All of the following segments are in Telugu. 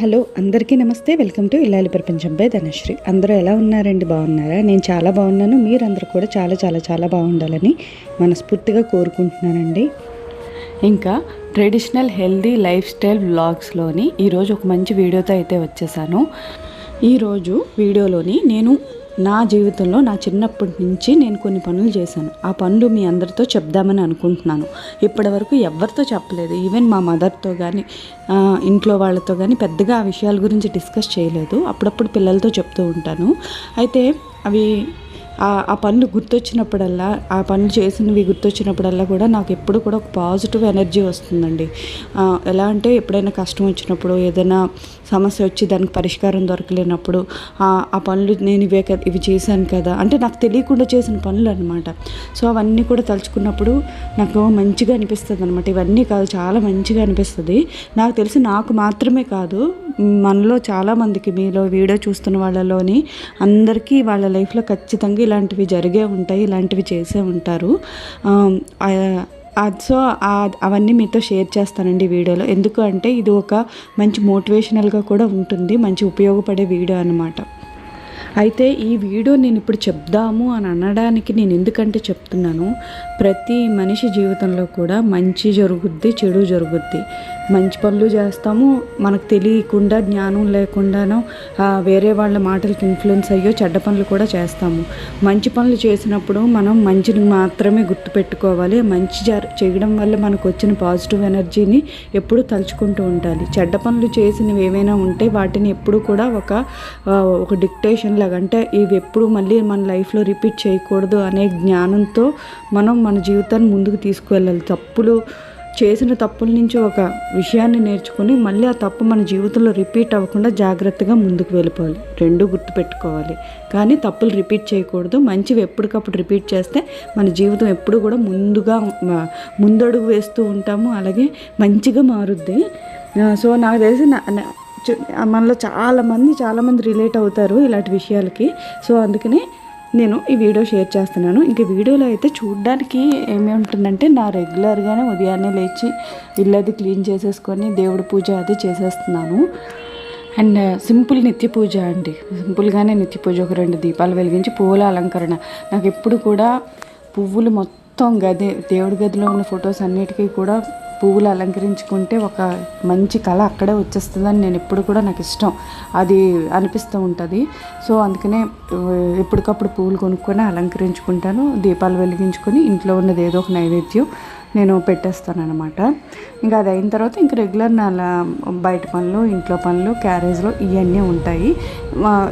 హలో అందరికీ నమస్తే. వెల్కమ్ టు ఇల్లాలి ప్రపంచం బై ధనశ్రీ. అందరూ ఎలా ఉన్నారండి? బాగున్నారా? నేను చాలా బాగున్నాను. మీరందరూ కూడా చాలా చాలా చాలా బాగుండాలని మనస్ఫూర్తిగా కోరుకుంటున్నానండి. ఇంకా ట్రెడిషనల్ హెల్దీ లైఫ్ స్టైల్ వ్లాగ్స్లోని ఈరోజు ఒక మంచి వీడియోతో అయితే వచ్చేసాను. ఈరోజు వీడియోలోని నేను నా జీవితంలో నా చిన్నప్పటి నుంచి నేను కొన్ని పనులు చేశాను. ఆ పనులు మీ అందరితో చెప్దామని అనుకుంటున్నాను. ఇప్పటివరకు ఎవరితో చెప్పలేదు. ఈవెన్ మా మదర్తో కానీ ఇంట్లో వాళ్ళతో కానీ పెద్దగా ఆ విషయాల గురించి డిస్కస్ చేయలేదు. అప్పుడప్పుడు పిల్లలతో చెప్తూ ఉంటాను. అయితే అవి ఆ పనులు గుర్తొచ్చినప్పుడల్లా ఆ పనులు చేసినవి గుర్తొచ్చినప్పుడల్లా కూడా నాకు ఎప్పుడు కూడా ఒక పాజిటివ్ ఎనర్జీ వస్తుందండి. ఎలా అంటే ఎప్పుడైనా కష్టం వచ్చినప్పుడు ఏదైనా సమస్య వచ్చి దానికి పరిష్కారం దొరకలేనప్పుడు ఆ ఆ పనులు నేను ఇవే కదా ఇవి చేశాను కదా అంటే నాకు తెలియకుండా చేసిన పనులు అనమాట సో అవన్నీ కూడా తలుచుకున్నప్పుడు నాకు మంచిగా అనిపిస్తుంది అనమాట ఇవన్నీ కాదు చాలా మంచిగా అనిపిస్తుంది. నాకు తెలిసి నాకు మాత్రమే కాదు మనలో చాలామందికి మీలో వీడియో చూస్తున్న వాళ్ళలోని అందరికీ వాళ్ళ లైఫ్లో ఖచ్చితంగా ఇలాంటివి జరిగే ఉంటాయి ఇలాంటివి చేసే ఉంటారు. సో అవన్నీ మీతో షేర్ చేస్తానండి వీడియోలో. ఎందుకు అంటే ఇది ఒక మంచి మోటివేషనల్గా కూడా ఉంటుంది మంచి ఉపయోగపడే వీడియో అనమాట అయితే ఈ వీడియో నేను ఇప్పుడు చెప్దాము అని అనడానికి నేను ఎందుకంటే చెప్తున్నాను ప్రతి మనిషి జీవితంలో కూడా మంచి జరుగుద్ది చెడు జరుగుద్ది. మంచి పనులు చేస్తాము. మనకు తెలియకుండా జ్ఞానం లేకుండానో వేరే వాళ్ళ మాటలకి ఇన్ఫ్లుయెన్స్ అయ్యో చెడ్డ పనులు కూడా చేస్తాము. మంచి పనులు చేసినప్పుడు మనం మంచిని మాత్రమే గుర్తుపెట్టుకోవాలి. మంచి చేయడం వల్ల మనకు వచ్చిన పాజిటివ్ ఎనర్జీని ఎప్పుడు తలుచుకుంటూ ఉండాలి. చెడ్డ పనులు చేసినవి ఏవైనా ఉంటే వాటిని ఎప్పుడు కూడా ఒక ఒక డిక్టేషన్ లాగా అంటే ఇవి ఎప్పుడు మళ్ళీ మన లైఫ్లో రిపీట్ చేయకూడదు అనే జ్ఞానంతో మనం మన జీవితాన్ని ముందుకు తీసుకువెళ్ళాలి. తప్పులు చేసిన తప్పుల నుంచి ఒక విషయాన్ని నేర్చుకుని మళ్ళీ ఆ తప్పు మన జీవితంలో రిపీట్ అవ్వకుండా జాగ్రత్తగా ముందుకు వెళ్ళిపోవాలి. రెండు గుర్తుపెట్టుకోవాలి. కానీ తప్పులు రిపీట్ చేయకూడదు. మంచివి ఎప్పటికప్పుడు రిపీట్ చేస్తే మన జీవితం ఎప్పుడు కూడా ముందుగా ముందడుగు వేస్తూ ఉంటాము. అలాగే మంచిగా మారుద్ది. సో నాకు తెలిసి నా- మనలో చాలామంది చాలామంది రిలేట్ అవుతారు ఇలాంటి విషయాలకి. సో అందుకనే నేను ఈ వీడియో షేర్ చేస్తున్నాను. ఇంక వీడియోలో అయితే చూడ్డానికి ఏమి ఉంటుందంటే నా రెగ్యులర్గానే ఉదయాన్నే లేచి ఇల్లు అది క్లీన్ చేసేసుకొని దేవుడి పూజ అది చేసేస్తున్నాను. అండ్ సింపుల్ నిత్య పూజ అండి. సింపుల్గానే నిత్య పూజ ఒక రెండు దీపాలు వెలిగించి పువ్వుల అలంకరణ. నాకు ఎప్పుడు కూడా పువ్వులు మొత్తం గది దేవుడి గదిలో ఉన్న ఫొటోస్ అన్నిటికీ కూడా పువ్వులు అలంకరించుకుంటే ఒక మంచి కళ అక్కడే వచ్చేస్తుందని నేను ఎప్పుడు కూడా నాకు ఇష్టం. అది అనిపిస్తూ ఉంటుంది. సో అందుకనే ఎప్పటికప్పుడు పువ్వులు కొనుక్కొని అలంకరించుకుంటాను. దీపాలు వెలిగించుకొని ఇంట్లో ఉన్నది ఏదో ఒక నైవేద్యం. నేను పెట్టేస్తాను అనమాట ఇంకా అది అయిన తర్వాత ఇంకా రెగ్యులర్ నా బయట పనులు ఇంట్లో పనులు క్యారేజ్లో ఇవన్నీ ఉంటాయి.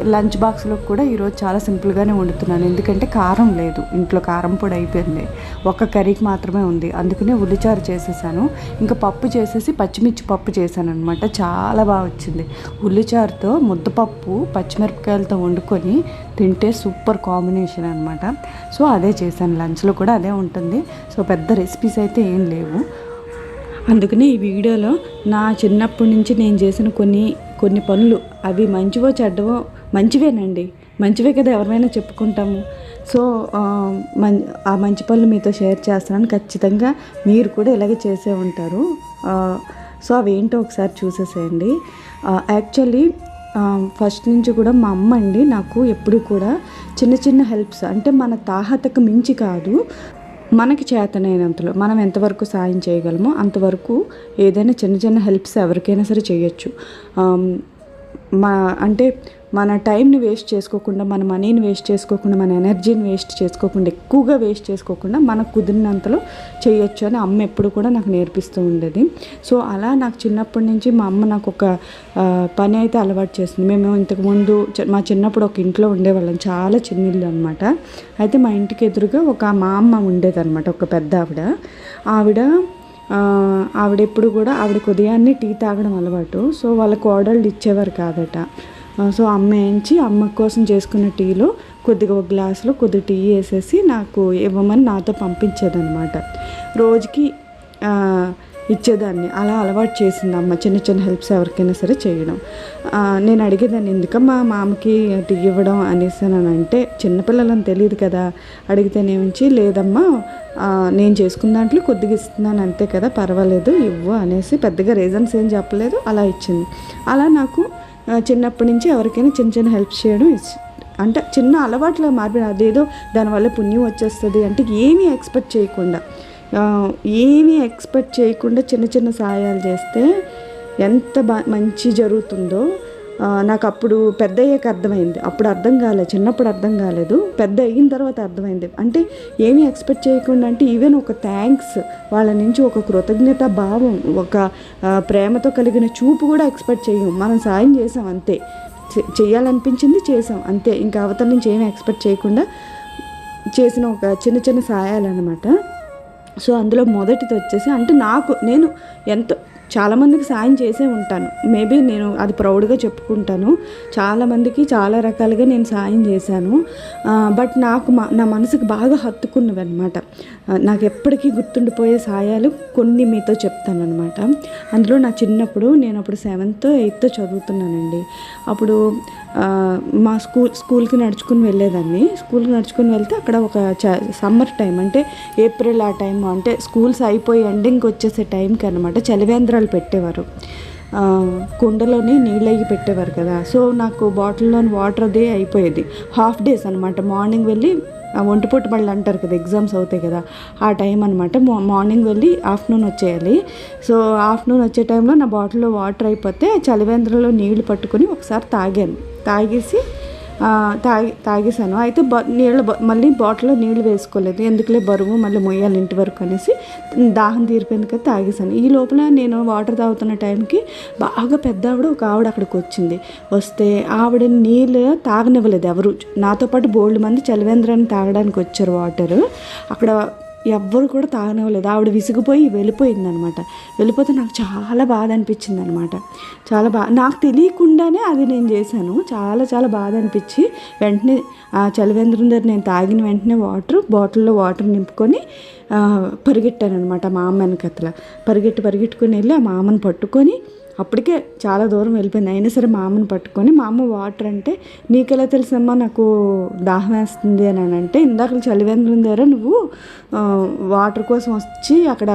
లంచ్ బాక్స్లో కూడా ఈరోజు చాలా సింపుల్గానే వండుతున్నాను. ఎందుకంటే కారం లేదు. ఇంట్లో కారం పొడి అయిపోయింది. ఒక కర్రీకి మాత్రమే ఉంది. అందుకనే ఉల్లిచారు చేసేసాను. ఇంకా పప్పు చేసేసి పచ్చిమిర్చి పప్పు చేశాను అనమాట చాలా బాగా వచ్చింది. ఉల్లిచారుతో ముద్దపప్పు పచ్చిమిరపకాయలతో వండుకొని తింటే సూపర్ కాంబినేషన్ అనమాట సో అదే చేశాను. లంచ్లో కూడా అదే ఉంటుంది. సో పెద్ద రెసిపీస్ అయితే ఏం లేవు. అందుకని ఈ వీడియోలో నా చిన్నప్పటి నుంచి నేను చేసిన కొన్ని కొన్ని పనులు అవి మంచివో చెడ్డవో మంచివేనండి. మంచివే కదా ఎవరైనా చెప్పుకుంటాము. సో ఆ, మం ఆ మంచి పనులు మీతో షేర్ చేస్తున్నాను. ఖచ్చితంగా మీరు కూడా ఇలాగే చేసే ఉంటారు. సో అవి ఏంటో ఒకసారి చూసేసేయండి. యాక్చువల్లీ ఫస్ట్ నుంచి కూడా మా అమ్మ అండి నాకు ఎప్పుడు కూడా చిన్న చిన్న హెల్ప్స్ అంటే మన తాహతకు మించి కాదు. మనకి చేతనైనంతలో మనం ఎంతవరకు సాయం చేయగలమో అంతవరకు ఏదైనా చిన్న చిన్న హెల్ప్స్ ఎవరికైనా సరే చేయొచ్చు. మా అంటే మన టైంని వేస్ట్ చేసుకోకుండా మన మనీని వేస్ట్ చేసుకోకుండా మన ఎనర్జీని వేస్ట్ చేసుకోకుండా ఎక్కువగా వేస్ట్ చేసుకోకుండా మనకు కుదిరినంతలో చేయొచ్చు అని అమ్మ ఎప్పుడు కూడా నాకు నేర్పిస్తూ ఉండేది. సో అలా నాకు చిన్నప్పటి నుంచి మా అమ్మ నాకు ఒక పని అయితే అలవాటు చేసింది. మేము ఇంతకుముందు చి- మా చిన్నప్పుడు ఒక ఇంట్లో ఉండేవాళ్ళం. చాలా చిన్న ఇల్లు అనమాట అయితే మా ఇంటికి ఎదురుగా ఒక మా అమ్మ ఉండేదన్నమాట ఒక పెద్ద ఆవిడ. ఆవిడ ఆవిడ ఎప్పుడు కూడా ఆవిడకి ఉదయాన్నే టీ తాగడం అలవాటు. సో వాళ్ళ కోడళ్ళు ఇచ్చేవారు కాదట. సో అమ్మ ఏంచి అమ్మ కోసం చేసుకున్న టీలో కొద్దిగా ఒక గ్లాసులో కొద్ది టీ వేసేసి నాకు ఇవ్వమని నాతో పంపించేదన్నమాట. రోజుకి ఇచ్చేదాన్ని. అలా అలవాటు చేసింది అమ్మ. చిన్న చిన్న హెల్ప్స్ ఎవరికైనా సరే చేయడం. నేను అడిగేదాన్ని ఎందుకమ్మా మామకి టీ ఇవ్వడం అనేసి అని అంటే చిన్నపిల్లలని తెలియదు కదా అడిగితేనేమించి లేదమ్మా నేను చేసుకున్న దాంట్లో కొద్దిగా ఇస్తున్నాను అంతే కదా పర్వాలేదు ఇవ్వు అనేసి పెద్దగా రీజన్స్ ఏం చెప్పలేదు అలా ఇచ్చింది. అలా నాకు చిన్నప్పటి నుంచి ఎవరికైనా చిన్న చిన్న హెల్ప్ చేయడం అంటే చిన్న అలవాట్లో మారిపోయిన అదేదో దానివల్ల పుణ్యం వచ్చేస్తుంది అంటే ఏమీ ఎక్స్పెక్ట్ చేయకుండా ఏమీ ఎక్స్పెక్ట్ చేయకుండా చిన్న చిన్న సహాయాలు చేస్తే ఎంత బా మంచి జరుగుతుందో నాకు అప్పుడు పెద్ద అయ్యాక అర్థమైంది. అప్పుడు అర్థం కాలేదు చిన్నప్పుడు అర్థం కాలేదు. పెద్ద అయిన తర్వాత అర్థమైంది. అంటే ఏమీ ఎక్స్పెక్ట్ చేయకుండా అంటే ఈవెన్ ఒక థ్యాంక్స్ వాళ్ళ నుంచి ఒక కృతజ్ఞత భావం ఒక ప్రేమతో కలిగిన చూపు కూడా ఎక్స్పెక్ట్ చేయం మనం సాయం చేసాం అంతే. చేయాలనిపించింది చేసాం అంతే. ఇంకా అవతల నుంచి ఏమీ ఎక్స్పెక్ట్ చేయకుండా చేసిన ఒక చిన్న చిన్న సాయాలు అనమాట సో అందులో మొదటిది వచ్చేసి అంటే నాకు నేను ఎంతో చాలామందికి సాయం చేసే ఉంటాను. మేబీ నేను అది ప్రౌడ్గా చెప్పుకుంటాను. చాలామందికి చాలా రకాలుగా నేను సాయం చేశాను. బట్ నాకు మా నా మనసుకు బాగా హత్తుకున్నవి అనమాట నాకు ఎప్పటికీ గుర్తుండిపోయే సాయాలు కొన్ని మీతో చెప్తాను అనమాట అందులో నా చిన్నప్పుడు నేను అప్పుడు సెవెంత్ ఎయిత్ చదువుతున్నానండి. అప్పుడు మా స్కూల్ స్కూల్కి నడుచుకుని వెళ్ళేదాన్ని. స్కూల్కి నడుచుకుని వెళ్తే అక్కడ ఒక చ సమ్మర్ టైం. అంటే ఏప్రిల్ ఆ టైం. అంటే స్కూల్స్ అయిపోయి ఎండింగ్కి వచ్చేసే టైంకి అనమాట చలివేంద్రాలు పెట్టేవారు. కుండలోనే కుండలోని నీళ్ళు అయ్యి పెట్టేవారు కదా. సో నాకు బాటిల్లోని వాటర్ అది అయిపోయేది. హాఫ్ డేస్ అనమాట మార్నింగ్ వెళ్ళి ఒంటిపూట మళ్ళీ అంటారు కదా ఎగ్జామ్స్ అవుతాయి కదా ఆ టైం అనమాట మార్నింగ్ వెళ్ళి ఆఫ్టర్నూన్ వచ్చేయాలి. సో ఆఫ్టర్నూన్ వచ్చే టైంలో నా బాటిల్లో వాటర్ అయిపోతే చలివేంద్రలో నీళ్ళు పట్టుకొని ఒకసారి తాగాను. తాగేసి తాగి తాగేసాను అయితే బ నీళ్ళ బ- మళ్ళీ బాటిల్లో నీళ్ళు వేసుకోలేదు. ఎందుకులే బరువు మళ్ళీ మొయ్యాలి ఇంటి వరకు అనేసి దాహం తీరిపోయింది కదా తాగేసాను ఈ లోపల నేను వాటర్ తాగుతున్న టైంకి బాగా పెద్ద ఆవిడ ఒక ఆవిడ అక్కడికి వచ్చింది. వస్తే ఆవిడ నీళ్ళు తాగనివ్వలేదు ఎవరు. నాతో పాటు బోల్డ్ మంది చలివేంద్రాన్ని తాగడానికి వచ్చారు వాటర్. అక్కడ ఎవ్వరు కూడా తాగనివ్వలేదు. ఆవిడ విసిగిపోయి వెళ్ళిపోయింది అనమాట వెళ్ళిపోతే నాకు చాలా బాధ అనిపించింది అనమాట చాలా బాగా నాకు తెలియకుండానే అది నేను చేశాను. చాలా చాలా బాధ అనిపించి వెంటనే ఆ చలివేంద్రం దగ్గర నేను తాగిన వెంటనే వాటర్ బాటిల్లో వాటర్ నింపుకొని పరిగెట్టాను అనమాట మా అమ్మ వెనకతల. పరిగెట్టి పరిగెట్టుకుని వెళ్ళి ఆ మామని పట్టుకొని అప్పటికే చాలా దూరం వెళ్ళిపోయింది. అయినా సరే మా అమ్మని పట్టుకొని మా అమ్మ వాటర్ అంటే నీకెలా తెలుసమ్మా నాకు దాహం వేస్తుంది అని అంటే ఇందాక చలివేంద్రం దగ్గర నువ్వు వాటర్ కోసం వచ్చి అక్కడ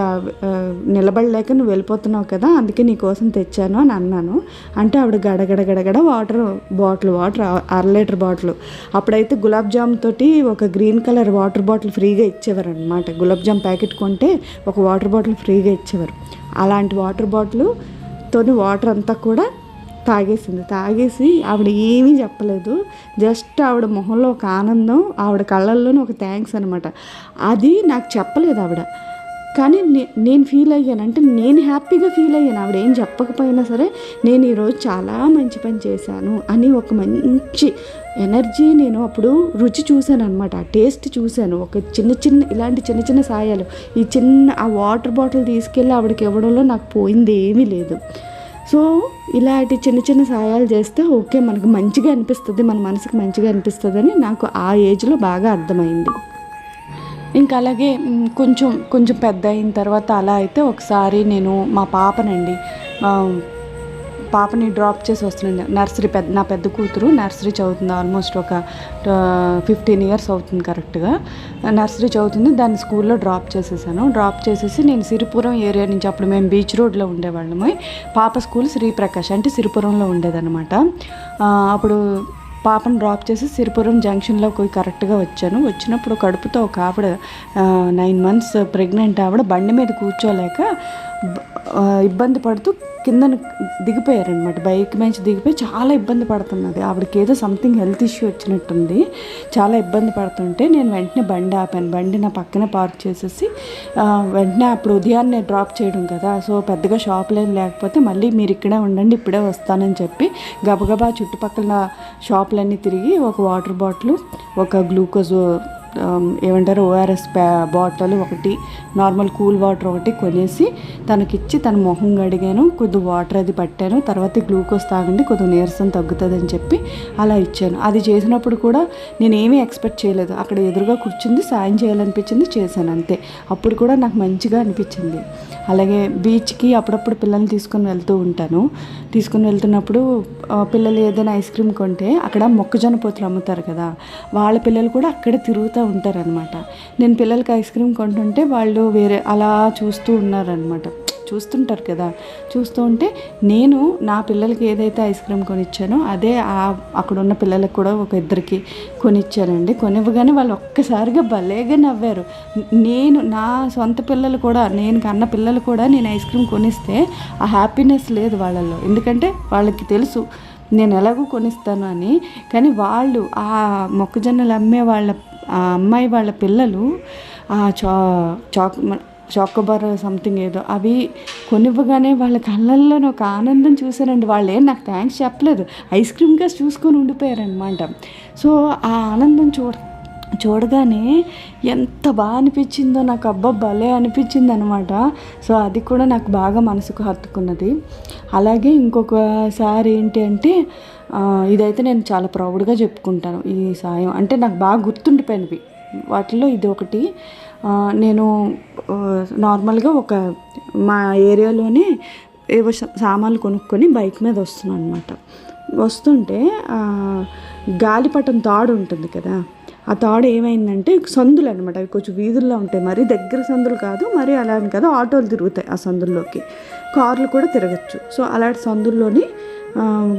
నిలబడలేక నువ్వు వెళ్ళిపోతున్నావు కదా అందుకే నీ కోసం తెచ్చాను అని అన్నాను. అంటే ఆవిడ గడగడ గడగడ వాటర్ బాటిల్ వాటర్ అర లీటర్ బాటిల్ అప్పుడైతే గులాబ్ జామ్ తోటి ఒక గ్రీన్ కలర్ వాటర్ బాటిల్ ఫ్రీగా ఇచ్చేవారు అనమాట గులాబ్ జామ్ ప్యాకెట్ కొంటే ఒక వాటర్ బాటిల్ ఫ్రీగా ఇచ్చేవారు. అలాంటి వాటర్ బాటిల్ తోని వాటర్ అంతా కూడా తాగేసింది. తాగేసి ఆవిడ ఏమీ చెప్పలేదు. జస్ట్ ఆవిడ మొహంలో ఒక ఆనందం ఆవిడ కళ్ళల్లోనే ఒక థ్యాంక్స్ అనమాట అది నాకు చెప్పలేదు ఆవిడ. కానీ నే నేను ఫీల్ అయ్యానంటే నేను హ్యాపీగా ఫీల్ అయ్యాను. ఆవిడ ఏం చెప్పకపోయినా సరే నేను ఈరోజు చాలా మంచి పని చేశాను అని ఒక మంచి ఎనర్జీ నేను అప్పుడు రుచి చూశాను అనమాట ఆ టేస్ట్ చూశాను. ఒక చిన్న చిన్న ఇలాంటి చిన్న చిన్న సాయాలు. ఈ చిన్న ఆ వాటర్ బాటిల్ తీసుకెళ్ళి ఆవిడకి ఇవ్వడంలో నాకు పోయింది ఏమీ లేదు. సో ఇలాంటి చిన్న చిన్న సాయాలు చేస్తే ఓకే మనకు మంచిగా అనిపిస్తుంది మన మనసుకు మంచిగా అనిపిస్తుంది అని నాకు ఆ ఏజ్లో బాగా అర్థమైంది. ఇంకా అలాగే కొంచెం కొంచెం పెద్ద అయిన తర్వాత అలా అయితే ఒకసారి నేను మా పాపనండి పాపని డ్రాప్ చేసి వస్తున్నాను. నర్సరీ పెద్ద నా పెద్ద కూతురు నర్సరీ చదువుతుంది ఆల్మోస్ట్ ఒక ఫిఫ్టీన్ ఇయర్స్ అవుతుంది కరెక్ట్గా. నర్సరీ చదువుతుంది దాన్ని స్కూల్లో డ్రాప్ చేసేసాను. డ్రాప్ చేసేసి నేను సిరిపురం ఏరియా నుంచి అప్పుడు మేము బీచ్ రోడ్లో ఉండేవాళ్ళము. పాప స్కూల్ శ్రీప్రకాష్ అంటే సిరిపురంలో ఉండేదన్నమాట. అప్పుడు పాపను డ్రాప్ చేసి సిరిపురం జంక్షన్లో పోయి కరెక్ట్గా వచ్చాను. వచ్చినప్పుడు కడుపుతో ఒక ఆవిడ నైన్ మంత్స్ ప్రెగ్నెంట్ ఆవిడ బండి మీద కూర్చోలేక ఇబ్బంది పడుతూ కింద దిగిపోయారనమాట బైక్ నుంచి దిగిపోయి చాలా ఇబ్బంది పడుతున్నది. ఆవిడకి ఏదో సంథింగ్ హెల్త్ ఇష్యూ వచ్చినట్టుంది. చాలా ఇబ్బంది పడుతుంటే నేను వెంటనే బండి ఆపాను. బండి నా పక్కనే పార్క్ చేసేసి వెంటనే అప్పుడు ఉదయాన్నే డ్రాప్ చేయడం కదా. సో పెద్దగా షాపులు ఏం లేకపోతే మళ్ళీ మీరు ఇక్కడే ఉండండి ఇప్పుడే వస్తానని చెప్పి గబగబా చుట్టుపక్కల షాపులన్నీ తిరిగి ఒక వాటర్ బాటిల్ ఒక గ్లూకోజ్ ఏమంటారు ఓఆర్ఎస్ బాటిల్ ఒకటి నార్మల్ కూల్ వాటర్ ఒకటి కొనేసి తనకిచ్చి తన మొహం కడిగాను కొద్ది వాటర్ అది పట్టాను తర్వాత గ్లూకోజ్ తాగండి కొద్దిగా నీరసం తగ్గుతుందని చెప్పి అలా ఇచ్చాను. అది చేసినప్పుడు కూడా నేనేమీ ఎక్స్పెక్ట్ చేయలేదు. అక్కడ ఎదురుగా కూర్చుంది సాయం చేయాలనిపించింది చేశాను అంతే. అప్పుడు కూడా నాకు మంచిగా అనిపించింది. అలాగే బీచ్కి అప్పుడప్పుడు పిల్లల్ని తీసుకొని వెళ్తూ ఉంటాను. తీసుకొని వెళ్తున్నప్పుడు పిల్లలు ఏదైనా ఐస్ క్రీమ్ కొంటే అక్కడ మొక్కజొన్న పొత్తులు అమ్ముతారు కదా వాళ్ళ పిల్లలు కూడా అక్కడే తిరుగుతూ ఉంటారనమాట నేను పిల్లలకి ఐస్ క్రీమ్ కొంటుంటే వాళ్ళు వేరే అలా చూస్తూ ఉన్నారనమాట చూస్తుంటారు కదా. చూస్తూ ఉంటే నేను నా పిల్లలకి ఏదైతే ఐస్ క్రీమ్ కొనిచ్చానో అదే ఆ అక్కడ ఉన్న పిల్లలకు కూడా ఒక ఇద్దరికి కొనిచ్చానండి. కొనివ్వగానే వాళ్ళు ఒక్కసారిగా భలేగా నవ్వారు. నేను నా సొంత పిల్లలు కూడా నేను కన్న పిల్లలు కూడా నేను ఐస్ క్రీమ్ కొనిస్తే ఆ హ్యాపీనెస్ లేదు వాళ్ళల్లో. ఎందుకంటే వాళ్ళకి తెలుసు నేను ఎలాగో కొనిస్తాను అని. కానీ వాళ్ళు ఆ మొక్కజొన్నలు అమ్మే వాళ్ళ ఆ అమ్మాయి వాళ్ళ పిల్లలు ఆ చా చాక్ చాకోబార్ సంథింగ్ ఏదో అవి కొనివ్వగానే వాళ్ళ కళ్ళల్లో ఒక ఆనందం చూశారండి. వాళ్ళు ఏం నాకు థ్యాంక్స్ చెప్పలేదు. ఐస్ క్రీమ్గా చూసుకొని ఉండిపోయారనమాట సో ఆ ఆనందం చూడ చూడగానే ఎంత బాగా అనిపించిందో నాకు అబ్బా భలే అనిపించింది అనమాట సో అది కూడా నాకు బాగా మనసుకు హత్తుకున్నది. అలాగే ఇంకొకసారి ఏంటి అంటే ఇదైతే నేను చాలా ప్రౌడ్గా చెప్పుకుంటాను ఈ సాయం. అంటే నాకు బాగా గుర్తుండిపోయినవి. వాటిలో ఇది ఒకటి. నేను నార్మల్గా ఒక మా ఏరియాలోనే ఏవో సామాన్లు కొనుక్కొని బైక్ మీద వస్తున్నాను అనమాట వస్తుంటే గాలిపటం తాడు ఉంటుంది కదా? ఆ తాడు ఏమైందంటే సందులు అనమాట అవి కొంచెం వీధుల్లో ఉంటాయి. మరి దగ్గర సందులు కాదు మరి అలా అని కాదు ఆటోలు తిరుగుతాయి ఆ సందుల్లోకి. కార్లు కూడా తిరగచ్చు. సో అలాంటి సందుల్లోని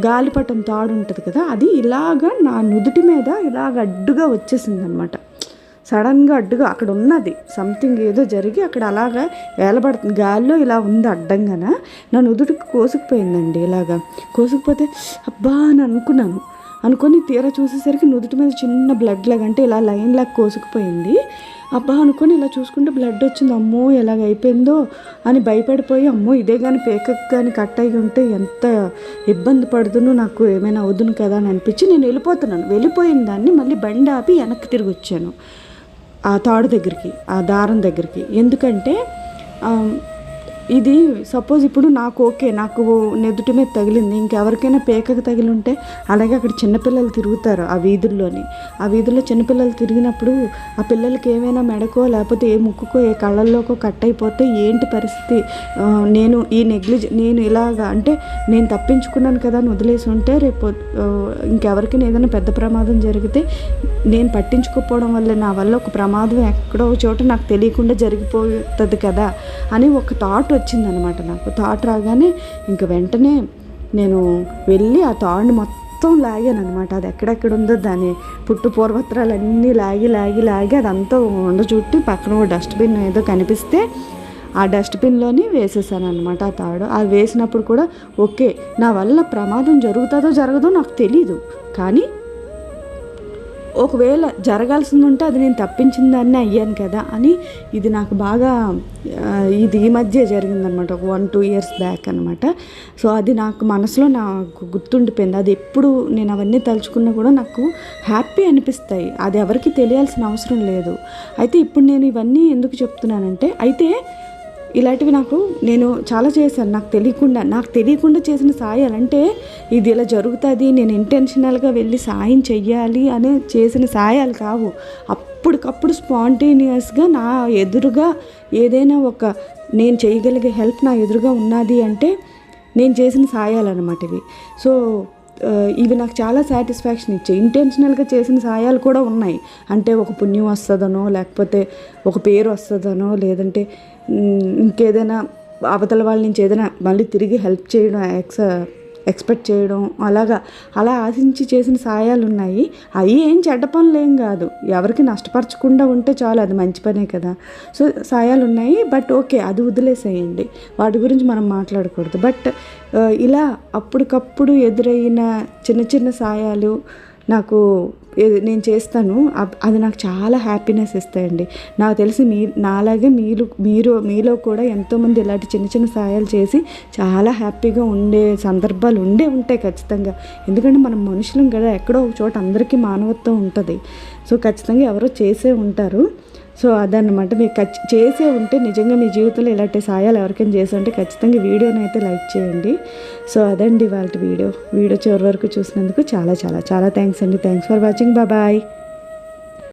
గాలిపటం తాడు ఉంటుంది కదా అది ఇలాగా నా నుదుటి మీద ఇలాగ అడ్డుగా వచ్చేసింది అనమాట సడన్గా అడ్డుగా అక్కడ ఉన్నది. సంథింగ్ ఏదో జరిగి అక్కడ అలాగా వేలబడుతుంది గాల్లో ఇలా ఉంది అడ్డంగాన? నా నుదుటికి కోసుకుపోయిందండి ఇలాగా. కోసుకుపోతే అబ్బా అని అనుకున్నాను. అనుకొని తీరా చూసేసరికి నుదుటి మీద చిన్న బ్లడ్ లాగా అంటే ఇలా లైన్ లాగా కోసుకుపోయింది. అబ్బా అనుకొని ఇలా చూసుకుంటే బ్లడ్ వచ్చింది. అమ్మో ఎలాగ అయిపోయిందో అని భయపడిపోయి అమ్మో ఇదే కానీ పేకకు కానీ కట్ అయి ఉంటే ఎంత ఇబ్బంది పడుతును నాకు ఏమైనా అవుదును కదా అని అనిపించి నేను వెళ్ళిపోతున్నాను. వెళ్ళిపోయిన దాన్ని మళ్ళీ బండి ఆపి వెనక్కి తిరిగి వచ్చాను. ఆ తాడు దగ్గరికి ఆ దారం దగ్గరికి. ఎందుకంటే ఇది సపోజ్ ఇప్పుడు నాకు ఓకే నాకు నెదుటి మీద తగిలింది ఇంకెవరికైనా పేకకు తగిలి ఉంటే అలాగే అక్కడ చిన్నపిల్లలు తిరుగుతారు ఆ వీధుల్లోని. ఆ వీధుల్లో చిన్నపిల్లలు తిరిగినప్పుడు ఆ పిల్లలకి ఏమైనా మెడకో లేకపోతే ఏ ముక్కుకో ఏ కళ్ళల్లోకో కట్ అయిపోతే ఏంటి పరిస్థితి? నేను ఈ నెగ్లిజ్ నేను ఇలాగా అంటే నేను తప్పించుకున్నాను కదా అని వదిలేసి ఉంటే రేపు ఇంకెవరికైనా ఏదైనా పెద్ద ప్రమాదం జరిగితే నేను పట్టించుకోకపోవడం వల్ల నా వల్ల ఒక ప్రమాదం ఎక్కడో చోట నాకు తెలియకుండా జరిగిపోతుంది కదా అని ఒక థాట్ వచ్చిందనమాట నాకు. థాట్ రాగానే ఇంక వెంటనే నేను వెళ్ళి ఆ థాట్ని మొత్తం లాగాను అనమాట అది ఎక్కడెక్కడ ఉందో దాని పుట్టు పూర్వత్రాలన్నీ లాగి లాగి లాగి అదంతా ఉండ చుట్టి పక్కన ఓ డస్ట్బిన్ ఏదో కనిపిస్తే ఆ డస్ట్బిన్లోని వేసేసాను అనమాట ఆ తాడు. అది వేసినప్పుడు కూడా ఓకే నా వల్ల ప్రమాదం జరుగుతుందో జరగదో నాకు తెలీదు. కానీ ఒకవేళ జరగాల్సింది ఉంటే అది నేను తప్పించిన దాన్ని అయ్యాను కదా అని ఇది నాకు బాగా ఇది ఈ మధ్య జరిగిందనమాట ఒక వన్ టూ ఇయర్స్ బ్యాక్ అనమాట సో అది నాకు మనసులో నాకు గుర్తుండిపోయింది. అది ఎప్పుడు నేను అవన్నీ తలుచుకున్నా కూడా నాకు హ్యాపీ అనిపిస్తాయి. అది ఎవరికి తెలియాల్సిన అవసరం లేదు. అయితే ఇప్పుడు నేను ఇవన్నీ ఎందుకు చెప్తున్నానంటే అయితే ఇలాంటివి నాకు నేను చాలా చేశాను. నాకు తెలియకుండా నాకు తెలియకుండా చేసిన సాయాలు అంటే ఇది ఇలా జరుగుతుంది నేను ఇంటెన్షనల్గా వెళ్ళి సాయం చెయ్యాలి అనే చేసిన సాయాలు కావు. అప్పటికప్పుడు స్పాంటేనియస్గా నా ఎదురుగా ఏదైనా ఒక నేను చేయగలిగే హెల్ప్ నా ఎదురుగా ఉన్నది అంటే నేను చేసిన సాయాలు అనమాట ఇవి. సో ఇవి నాకు చాలా సాటిస్ఫాక్షన్ ఇచ్చాయి. ఇంటెన్షనల్గా చేసిన సాయాలు కూడా ఉన్నాయి. అంటే ఒక పుణ్యం వస్తుందనో లేకపోతే ఒక పేరు వస్తుందనో లేదంటే ఇంకేదైనా అవతల వాళ్ళ నుంచి ఏదైనా మళ్ళీ తిరిగి హెల్ప్ చేయడం ఎక్స ఎక్స్పెక్ట్ చేయడం అలాగా అలా ఆశించి చేసిన సాయాలు ఉన్నాయి అవి ఏం చెడ్డ పనులు ఏం కాదు. ఎవరికి నష్టపరచకుండా ఉంటే చాలు అది మంచి పనే కదా. సో సాయాలు ఉన్నాయి బట్ ఓకే అది వదిలేసేయండి. వాటి గురించి మనం మాట్లాడకూడదు. బట్ ఇలా అప్పటికప్పుడు ఎదురైన చిన్న చిన్న సాయాలు నాకు నేను చేస్తాను అది నాకు చాలా హ్యాపీనెస్ ఇస్తాయండి. నాకు తెలిసి మీ నాలాగే మీరు మీరు మీలో కూడా ఎంతోమంది ఇలాంటి చిన్న చిన్న సాయాలు చేసి చాలా హ్యాపీగా ఉండే సందర్భాలు ఉండే ఉంటాయి ఖచ్చితంగా. ఎందుకంటే మనం మనుషులం కదా ఎక్కడో ఒక చోట అందరికీ మానవత్వం ఉంటుంది. సో ఖచ్చితంగా ఎవరో చేసే ఉంటారు. సో అదన్నమాట. మీరు ఖచ్చి చేసే ఉంటే నిజంగా మీ జీవితంలో ఇలాంటి సాయాలు ఎవరికైనా చేసి ఉంటే ఖచ్చితంగా వీడియోని అయితే లైక్ చేయండి. సో అదండి వాళ్ళ వీడియో. వీడియో చివరి వరకు చూసినందుకు చాలా చాలా చాలా థ్యాంక్స్ అండి. Thanks for watching. బాయ్.